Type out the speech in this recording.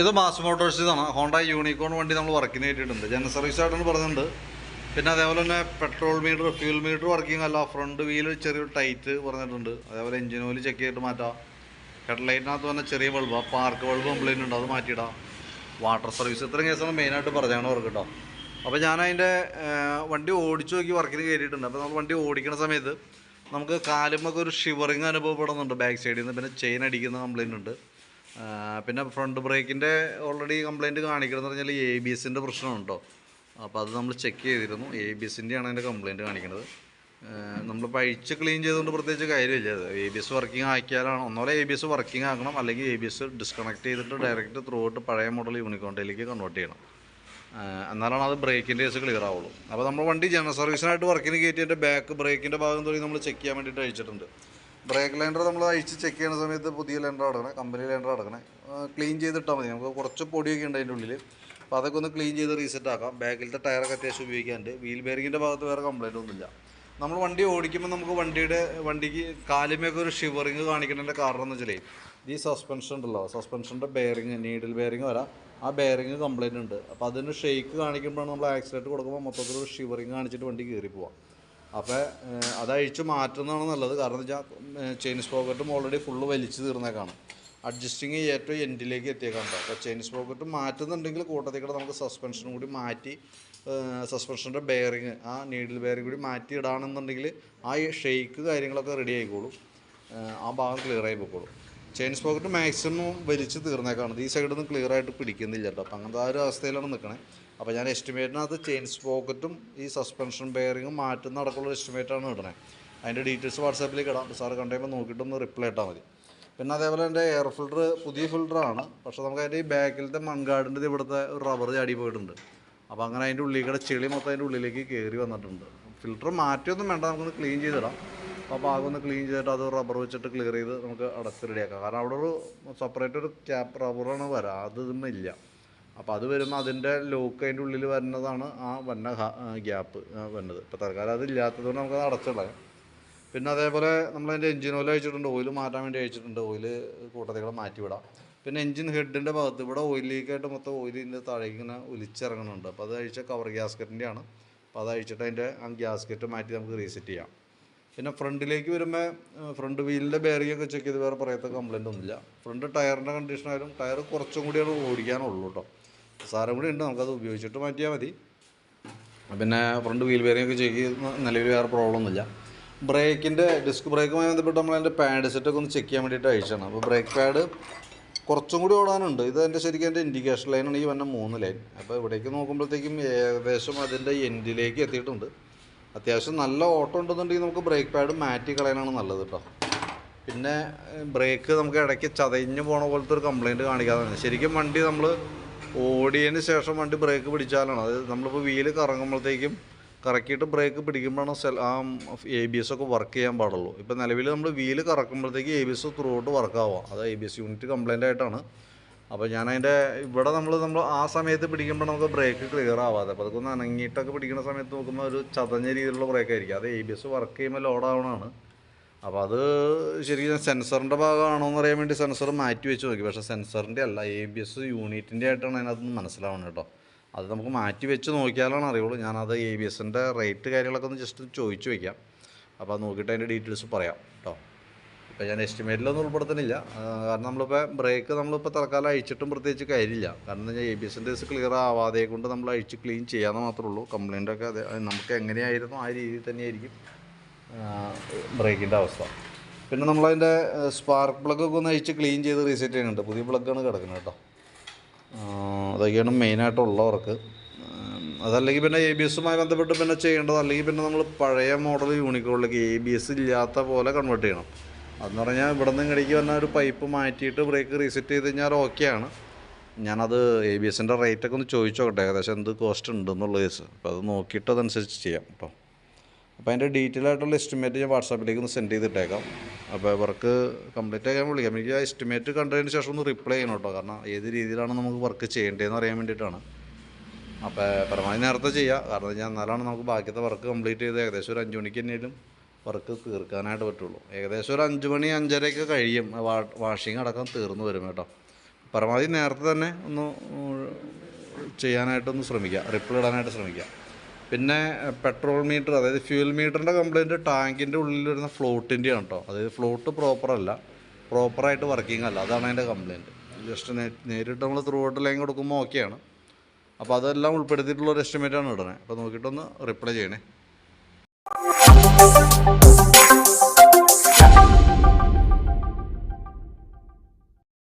ഇത് Mass Motors ഇതാണ്. Honda Unicorn വണ്ടി നമ്മൾ വർക്കിന് കയറ്റിയിട്ടുണ്ട് ജനറൽ സർവീസ് ആയിട്ടാണ് പറഞ്ഞിട്ടുണ്ട്. പിന്നെ അതേപോലെ തന്നെ petrol meter fuel meter working അല്ല ഫ്രണ്ട് വീൽ ചെറിയ ടൈറ്റ് പറഞ്ഞിട്ടുണ്ട്. അതേപോലെ എഞ്ചിൻ ഓയിൽ ചെക്ക് ചെയ്തിട്ട് മാറ്റാം. ഹെഡ്ലൈറ്റിനകത്ത് തന്നെ ചെറിയ ബൾബ് പാർക്ക് ബൾബ് കംപ്ലൈന്റ് ഉണ്ട്. അത് മാറ്റിയിടാം. വാട്ടർ സർവീസ് ഇത്രയും കേസാണ് മെയിനായിട്ട് പറഞ്ഞാണ് വർക്ക് കേട്ടോ അപ്പോൾ ഞാൻ അതിന്റെ വണ്ടി ഓടിച്ചു നോക്കി വർക്കിന് കയറിയിട്ടുണ്ട് അപ്പോൾ നമ്മൾ വണ്ടി ഓടിക്കുന്ന സമയത്ത് നമുക്ക് കാലുമൊക്കെ ഒരു ഷിവറിങ് അനുഭവപ്പെടുന്നുണ്ട്. ബാക്ക് സൈഡിൽ നിന്ന് പിന്നെ ചെയിൻ അടിക്കുന്ന കംപ്ലൈന്റ് ഉണ്ട്. പിന്നെ ഫ്രണ്ട് ബ്രേക്കിന്റെ ഓൾറെഡി കംപ്ലയിന്റ് കാണിക്കണമെന്ന് പറഞ്ഞാൽ എ ബി എസിന്റെ പ്രശ്നമുണ്ടോ അപ്പോൾ അത് നമ്മൾ ചെക്ക് ചെയ്തിരുന്നു. എ ബി എസിന്റെയാണ് അതിന്റെ കംപ്ലയിന്റ് കാണിക്കുന്നത് നമ്മൾ അഴിച്ച് ക്ലീൻ ചെയ്തുകൊണ്ട് പ്രത്യേകിച്ച് കാര്യമില്ല. അത് എ ബി എസ് വർക്കിംഗ് ആക്കിയാലാണ്. ഒന്നോലെ എ ബി എസ് വർക്കിംഗ് ആക്കണം. അല്ലെങ്കിൽ എ ബി എസ് ഡിസ്കണക്ട് ചെയ്തിട്ട് ഡയറക്റ്റ് ത്രൂ ഔട്ട് പഴയ മോഡൽ യൂണിക്കോണ്ടിലേക്ക് കൺവേർട്ട് ചെയ്യണം. എന്നാലാണ് അത് ബ്രേക്കിന്റെ കേസ് ക്ലിയർ ആവുള്ളൂ. അപ്പോൾ നമ്മൾ വണ്ടി ജനറൽ സർവീസിനായിട്ട് വർക്കിന് കയറ്റിയിട്ട് ബാക്ക് ബ്രേക്കിന്റെ ഭാഗം തൊഴിൽ നമ്മൾ ചെക്ക് ചെയ്യാൻ വേണ്ടിയിട്ട് അഴിച്ചിട്ടുണ്ട് ബ്രേക്ക് ലൈൻഡർ നമ്മൾ അഴിച്ച് ചെക്ക് ചെയ്യുന്ന സമയത്ത് പുതിയ ലൈൻഡർ അടക്കണേ കമ്പനി ലൈൻഡർ അടക്കണേ. ക്ലീൻ ചെയ്തിട്ടാൽ മതി. നമുക്ക് കുറച്ച് പൊടിയൊക്കെ ഉണ്ട് അതിന്റെ ഉള്ളിൽ അപ്പോൾ അതൊക്കെ ഒന്ന് ക്ലീൻ ചെയ്ത് റീസെറ്റ് ആക്കാം. ബാക്കിലത്തെ ടയറൊക്കെ അത്യാവശ്യം ഉപയോഗിക്കാനുണ്ട്. വീൽ ബെയറിങ്ങിന്റെ ഭാഗത്ത് വേറെ കംപ്ലൈന്റ് ഒന്നുമില്ല. നമ്മൾ വണ്ടി ഓടിക്കുമ്പോൾ നമുക്ക് വണ്ടിയുടെ വണ്ടിക്ക് കാലുമൊക്കെ ഒരു ഷിവറിങ് കാണിക്കുന്നതിന്റെ കാരണം എന്ന് വെച്ചാൽ ഈ സസ്പെൻഷൻ ഉണ്ടല്ലോ. സസ്പെൻഷന്റെ ബെയറിങ് നീഡിൽ ബെയറിങ് വരാം. ആ ബെയറിങ് കംപ്ലയിന്റ് ഉണ്ട്. അപ്പോൾ അതിന് ഷെയ്ക്ക് കാണിക്കുമ്പോഴാണ് നമ്മൾ ആക്സിഡന്റ് കൊടുക്കുമ്പോൾ മൊത്തത്തിൽ ഒരു ഷിവറിങ് കാണിച്ചിട്ട് വണ്ടി കയറി പോവാം അപ്പോൾ അത് അഴിച്ച് മാറ്റുന്നതാണ് നല്ലത്. കാരണം എന്ന് വെച്ചാൽ ചെയിൻ സ്പോക്കറ്റും ഓൾറെഡി ഫുള്ള് വലിച്ചു തീർന്നേക്കാണ്. അഡ്ജസ്റ്റിങ് ഏറ്റവും എൻഡിലേക്ക് എത്തിയേക്കാണ് അപ്പോൾ ചെയിൻ സ്പോക്കറ്റ് മാറ്റുന്നുണ്ടെങ്കിൽ കൂട്ടത്തിൽ കൂടെ നമുക്ക് സസ്പെൻഷനും കൂടി മാറ്റി സസ്പെൻഷന്റെ ബെയറിങ് ആ നീഡിൽ ബെയറിങ് കൂടി മാറ്റി ഇടാണെന്നുണ്ടെങ്കിൽ ആ ഷെയ്ക്ക് കാര്യങ്ങളൊക്കെ റെഡി ആയിക്കോളും. ആ ഭാഗം ക്ലിയർ ആയി പോയിക്കോളും. ചെയിൻ സ്പോക്കറ്റ് മാക്സിമം വലിച്ച് തീർന്നേക്കാണ്. ഈ സൈഡിൽ നിന്ന് ക്ലിയർ ആയിട്ട് പിടിക്കുന്നില്ല കേട്ടോ അപ്പം അങ്ങനത്തെ ആ ഒരു അവസ്ഥയിലാണ് നിൽക്കണേ അപ്പോൾ ഞാൻ എസ്റ്റിമേറ്റിനകത്ത് ചെയിൻ സ്പോക്കറ്റും ഈ സസ്പെൻഷൻ ബെയറിങ്ങും മാറ്റുന്ന അടക്കമുള്ള എസ്റ്റിമേറ്റാണ് ഇടണേ. അതിന്റെ ഡീറ്റെയിൽസ് വാട്സാപ്പിലേക്ക് ഇടാം. സാറ് കണ്ടുമ്പോൾ നോക്കിയിട്ടൊന്ന് റിപ്ലൈ ഇട്ടാൽ മതി. പിന്നെ അതേപോലെ എന്റെ എയർ ഫിൽറ്റർ പുതിയ ഫിൽറ്ററാണ് പക്ഷേ നമുക്ക് അതിന്റെ ഈ ബാക്കിലത്തെ മൺഗാർഡിന്റെ ഇവിടുത്തെ ഒരു റബ്ബർ ചാടി പോയിട്ടുണ്ട്. അപ്പോൾ അങ്ങനെ അതിന്റെ ഉള്ളിൽ കൂടെ ചെളി മൊത്തം അതിന്റെ ഉള്ളിലേക്ക് കയറി വന്നിട്ടുണ്ട്. ഫിൽറ്റർ മാറ്റിയൊന്നും വേണ്ട നമുക്കൊന്ന് ക്ലീൻ ചെയ്തിടാം. അപ്പോൾ ഭാഗം ഒന്ന് ക്ലീൻ ചെയ്തിട്ട് അത് റബ്ബർ വെച്ചിട്ട് ക്ലിയർ ചെയ്ത് നമുക്ക് അടച്ച് റെഡിയാക്കാം കാരണം അവിടെ ഒരു സെപ്പറേറ്റ് ഒരു ക്യാപ്പ് റബ്ബറാണ് വരാം. അത് ഇതൊന്നുമില്ല അപ്പോൾ അത് വരുമ്പോൾ അതിന്റെ ലോക്ക് അതിന്റെ ഉള്ളിൽ വരുന്നതാണ് ആ വന്ന ഗ്യാപ്പ് വരുന്നത് ഇപ്പോൾ തൽക്കാലം അത് ഇല്ലാത്തതുകൊണ്ട് നമുക്കത് അടച്ചിടാം പിന്നെ അതേപോലെ നമ്മളതിന്റെ എഞ്ചിൻ ഓയിൽ അയച്ചിട്ടുണ്ട് ഓയിൽ മാറ്റാൻ വേണ്ടി അയച്ചിട്ടുണ്ട് ഓയിൽ കൂട്ടത്തികളെ മാറ്റി വിടാം. പിന്നെ എഞ്ചിൻ ഹെഡിന്റെ ഭാഗത്ത് ഇവിടെ ഓയിൽ ലീക്കായിട്ട് മൊത്തം ഓയിലിന്റെ താഴേക്ക് ഇങ്ങനെ ഒലിച്ചിറങ്ങുന്നുണ്ട്. അപ്പോൾ അത് അഴിച്ച കവർ ഗ്യാസ്കറ്റിന്റെ അപ്പോൾ അത് അഴിച്ചിട്ട് അതിന്റെ ആ ഗ്യാസ്കറ്റ് മാറ്റി നമുക്ക് റീസെറ്റ് ചെയ്യാം. പിന്നെ ഫ്രണ്ടിലേക്ക് വരുമ്പോൾ ഫ്രണ്ട് വീലിന്റെ ബെയറിംഗ് ഒക്കെ ചെക്ക് ചെയ്ത് വേറെ പറയത്ത കംപ്ലൈന്റ് ഒന്നുമില്ല. ഫ്രണ്ട് ടയറിന്റെ കണ്ടീഷനായാലും ടയർ കുറച്ചും കൂടിയാണ് ഓടിക്കാനുള്ളൂ കേട്ടോ സാരം കൂടി ഉണ്ട് നമുക്കത് ഉപയോഗിച്ചിട്ട് മാറ്റിയാൽ മതി. പിന്നെ ഫ്രണ്ട് വീൽ ബെയറിംഗ് ഒക്കെ ചെയ്ത് നിലവിൽ വേറെ പ്രോബ്ലം ഒന്നുമില്ല. ബ്രേക്കിന്റെ ഡിസ്ക് ബ്രേക്കുമായി ബന്ധപ്പെട്ട് നമ്മൾ അതിന്റെ പാഡ് സെറ്റൊക്കെ ഒന്ന് ചെക്ക് ചെയ്യാൻ വേണ്ടിയിട്ട് അയച്ചാണ് അപ്പോൾ ബ്രേക്ക് പാഡ് കുറച്ചും കൂടി ഓടാനുണ്ട്. ഇത് എന്റെ ശരിക്കും എന്റെ ഇൻഡിക്കേഷൻ ലൈനാണ് ഈ വന്ന മൂന്ന് ലൈൻ അപ്പോൾ ഇവിടേക്ക് നോക്കുമ്പോഴത്തേക്കും ഏകദേശം അതിന്റെ എൻഡിലേക്ക് എത്തിയിട്ടുണ്ട്. അത്യാവശ്യം നല്ല ഓട്ടം ഉണ്ടെന്നുണ്ടെങ്കിൽ നമുക്ക് ബ്രേക്ക് പാഡ് മാറ്റി കളയാനാണ് നല്ലത് കേട്ടോ പിന്നെ ബ്രേക്ക് നമുക്ക് ഇടയ്ക്ക് ചതഞ്ഞ് പോണ പോലത്തെ ഒരു കംപ്ലയിന്റ് കാണിക്കാതെ ശരിക്കും വണ്ടി നമ്മൾ ഓടിയതിന് ശേഷം വണ്ടി ബ്രേക്ക് പിടിച്ചാലാണ്. അത് നമ്മളിപ്പോൾ വീൽ കറങ്ങുമ്പോഴത്തേക്കും കറക്കിയിട്ട് ബ്രേക്ക് പിടിക്കുമ്പോഴാണ് ആ എ ബി എസ് ഒക്കെ വർക്ക് ചെയ്യാൻ പാടുള്ളൂ. ഇപ്പോൾ നിലവിൽ നമ്മൾ wheel കറക്കുമ്പോഴത്തേക്ക് A B S through out വർക്കാവുക അത് A B S unit complaint ആയിട്ടാണ്. അപ്പോൾ ഞാൻ അതിന്റെ ഇവിടെ നമ്മൾ നമ്മൾ ആ സമയത്ത് പിടിക്കുമ്പോൾ നമുക്ക് ബ്രേക്ക് ക്ലിയർ ആവാതെ അപ്പോൾ അതൊക്കെ ഒന്ന് അനങ്ങിയിട്ടൊക്കെ പിടിക്കുന്ന സമയത്ത് നോക്കുമ്പോൾ ഒരു ചതഞ്ഞ രീതിയിലുള്ള ബ്രേക്ക് ആയിരിക്കും. അത് എ ബി എസ് വർക്ക് ചെയ്യുമ്പോൾ ലോഡ് ആവണതാണ്. അപ്പോൾ അത് ശരിക്കും സെൻസറിന്റെ ഭാഗമാണോ എന്ന് അറിയാൻ വേണ്ടി സെൻസർ മാറ്റി വെച്ച് നോക്കി. പക്ഷേ സെൻസറിന്റെ അല്ല എ ബി എസ് യൂണിറ്റിന്റെ ആയിട്ടാണ് അതിനകത്തുനിന്ന് മനസ്സിലാവുന്നത് കേട്ടോ. അത് നമുക്ക് മാറ്റി വെച്ച് നോക്കിയാലാണ് അറിയുള്ളൂ. ഞാനത് എ ബി എസിന്റെ റേറ്റ് കാര്യങ്ങളൊക്കെ ഒന്ന് ജസ്റ്റ് ചോദിച്ചു വയ്ക്കാം അപ്പോൾ അത് നോക്കിയിട്ട് അതിന്റെ ഡീറ്റെയിൽസ് പറയാം കേട്ടോ. ഇപ്പോൾ ഞാൻ എസ്റ്റിമേറ്റിലൊന്നും ഉൾപ്പെടുത്തുന്നില്ല. കാരണം നമ്മളിപ്പോൾ ബ്രേക്ക് നമ്മളിപ്പോൾ തൽക്കാലം അഴിച്ചിട്ടും പ്രത്യേകിച്ച് കാര്യമില്ല. കാരണം എന്താ വെച്ചാൽ എ ബി എസിന്റെ ക്ലിയർ ആവാതെ കൊണ്ട് നമ്മൾ അഴിച്ച് ക്ലീൻ ചെയ്യാമെന്ന് മാത്രമേ ഉള്ളൂ. കംപ്ലയിന്റൊക്കെ അത് നമുക്ക് എങ്ങനെയായിരുന്നു ആ രീതിയിൽ തന്നെയായിരിക്കും ബ്രേക്കിന്റെ അവസ്ഥ. പിന്നെ നമ്മളതിന്റെ സ്പാർക്ക് പ്ലഗൊക്കെ ഒന്ന് അഴിച്ച് ക്ലീൻ ചെയ്ത് റീസെറ്റ് ചെയ്യുന്നുണ്ട്. പുതിയ പ്ലഗാണ് കിടക്കുന്നത് കേട്ടോ. അതൊക്കെയാണ് മെയിനായിട്ടുള്ള വർക്ക് അതല്ലെങ്കിൽ പിന്നെ എ ബി എസുമായി ബന്ധപ്പെട്ട് പിന്നെ ചെയ്യേണ്ടത് അല്ലെങ്കിൽ പിന്നെ നമ്മൾ പഴയ മോഡൽ യൂണിക്കോളിലേക്ക് എ ബി എസ് ഇല്ലാത്ത പോലെ കൺവേർട്ട് ചെയ്യണം. അതെന്ന് പറഞ്ഞാൽ ഇവിടെ നിന്ന് ഇടയ്ക്ക് വന്ന ഒരു പൈപ്പ് മാറ്റിയിട്ട് ബ്രേക്ക് റീസെറ്റ് ചെയ്ത് കഴിഞ്ഞാൽ ഓക്കെയാണ് ഞാനത് എ ബി എസിന്റെ റേറ്റൊക്കെ ഒന്ന് ചോദിച്ചോട്ടെ ഏകദേശം എന്ത് കോസ്റ്റ് ഉണ്ടെന്നുള്ള കേസ് അപ്പോൾ അത് നോക്കിയിട്ട് അതനുസരിച്ച് ചെയ്യാം കേട്ടോ. അപ്പോൾ അതിന്റെ ഡീറ്റെയിൽ ആയിട്ടുള്ള എസ്റ്റിമേറ്റ് ഞാൻ വാട്സാപ്പിലേക്ക് ഒന്ന് സെൻഡ് ചെയ്തിട്ടേക്കാം. അപ്പോൾ വർക്ക് കംപ്ലീറ്റ് ആക്കാൻ വിളിക്കാം. എനിക്ക് ആ എസ്റ്റിമേറ്റ് കണ്ടതിന് ശേഷം ഒന്ന് റിപ്ലൈ ചെയ്യണം കേട്ടോ. കാരണം ഏത് രീതിയിലാണ് നമുക്ക് വർക്ക് ചെയ്യേണ്ടതെന്ന് അറിയാൻ വേണ്ടിയിട്ടാണ്. അപ്പോൾ പരമാവധി നേരത്തെ ചെയ്യുക കാരണം ഞാൻ എന്നാലാണ് നമുക്ക് ബാക്കിയത്തെ വർക്ക് കംപ്ലീറ്റ് ചെയ്ത് ഏകദേശം ഒരു അഞ്ച് മണിക്ക് തന്നെയും വർക്ക് തീർക്കാനായിട്ട് പറ്റുള്ളൂ. ഏകദേശം ഒരു അഞ്ച് മണി അഞ്ചരയൊക്കെ കഴിയും. വാഷിംഗ് അടക്കം തീർന്നു വരും കേട്ടോ. പരമാവധി നേരത്തെ തന്നെ ഒന്ന് ചെയ്യാനായിട്ടൊന്ന് ശ്രമിക്കുക റിപ്ലൈ ഇടാനായിട്ട് ശ്രമിക്കുക പിന്നെ പെട്രോൾ മീറ്റർ അതായത് ഫ്യൂൽ മീറ്ററിന്റെ കംപ്ലയിന്റ് ടാങ്കിന്റെ ഉള്ളിൽ വരുന്ന ഫ്ലോട്ടിന്റെയാണ് കേട്ടോ അതായത് ഫ്ലോട്ട് പ്രോപ്പറല്ല പ്രോപ്പറായിട്ട് വർക്കിംഗ് അല്ല. അതാണ് അതിന്റെ കംപ്ലയിന്റ് ജസ്റ്റ് നേരിട്ട് നമ്മൾ ത്രൂ ഔട്ട് ലൈൻ കൊടുക്കുമ്പോൾ ഓക്കെയാണ് അപ്പോൾ അതെല്ലാം ഉൾപ്പെടുത്തിയിട്ടുള്ള ഒരു എസ്റ്റിമേറ്റാണ് ഇടണേ. അപ്പോൾ നോക്കിയിട്ടൊന്ന് റിപ്ലൈ ചെയ്യണേ.